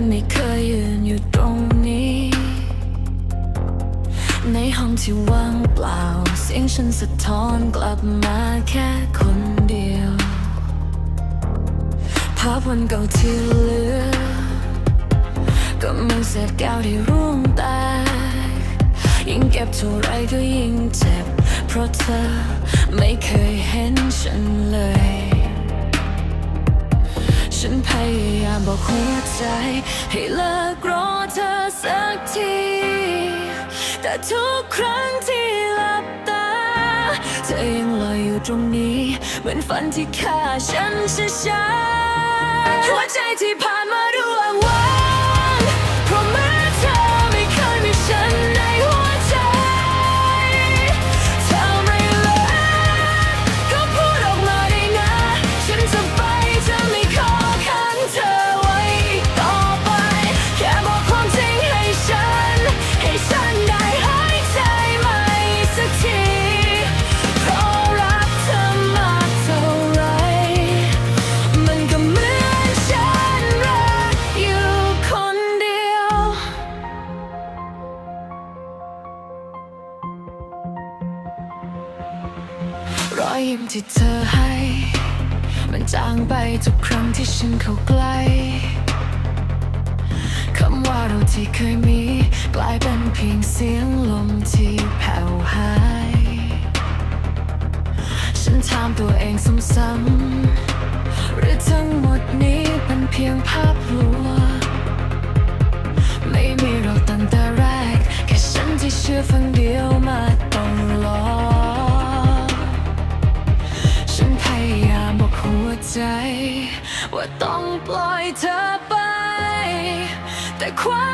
นไม่เคยยืนอยู่ตรงนี้ ในห้องที่ว่างเปล่า เสียงฉันสะท้อนกลับมาแค่คนเดียว ภาพวันเก่าที่เหลือ ก็เหมือนเศษแก้วที่ร่วงแตก ยิ่งเก็บเท่าไรก็ยิ่งเจ็บ เพราะเธอไม่เคยเห็นฉันเลย ฉันพยายามบอกหัวใจ ให้เลิกรอเธอสักที แต่ทุกครั้งที่หลับตา เธอยังลอยอยู่ตรงนี้ เหมือนฝันที่ฆ่าฉันช้าๆหัวใจที่ผ่านมา อยยิ้มที่เธอให้ มันจางไปทุกครั้งที่ฉันเข้าใกล้คำว่าเราที่เคยมี กลายเป็นเพียงเสียงลมที่แผ่วหาย ฉันถามตัวเองซ้ำๆหรือทั้งหมดนี้เป็นเพียงภาพ ใจ ว่าต้องปล่อยเธอไป แต่ความ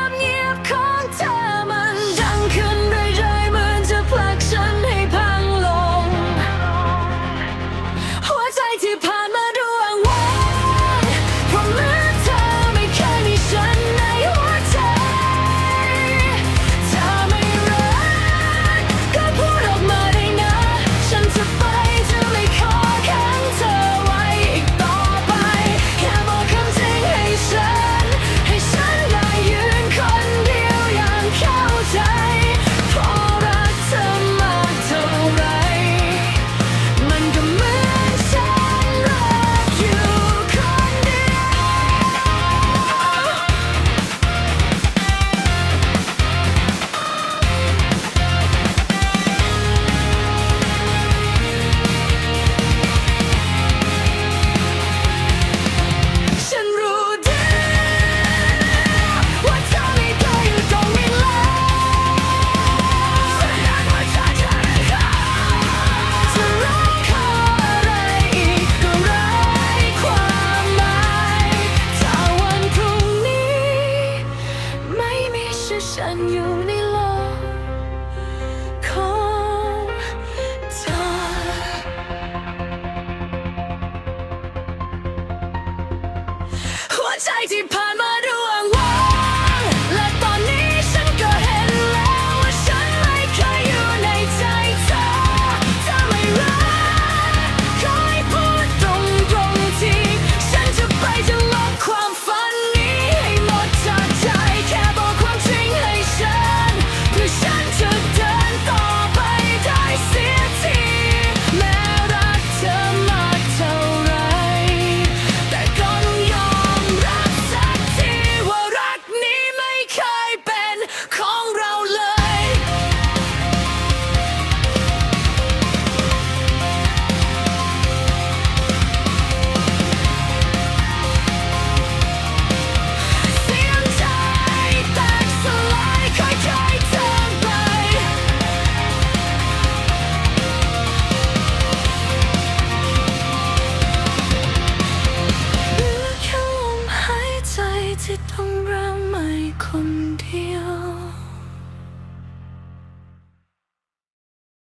Zeit, die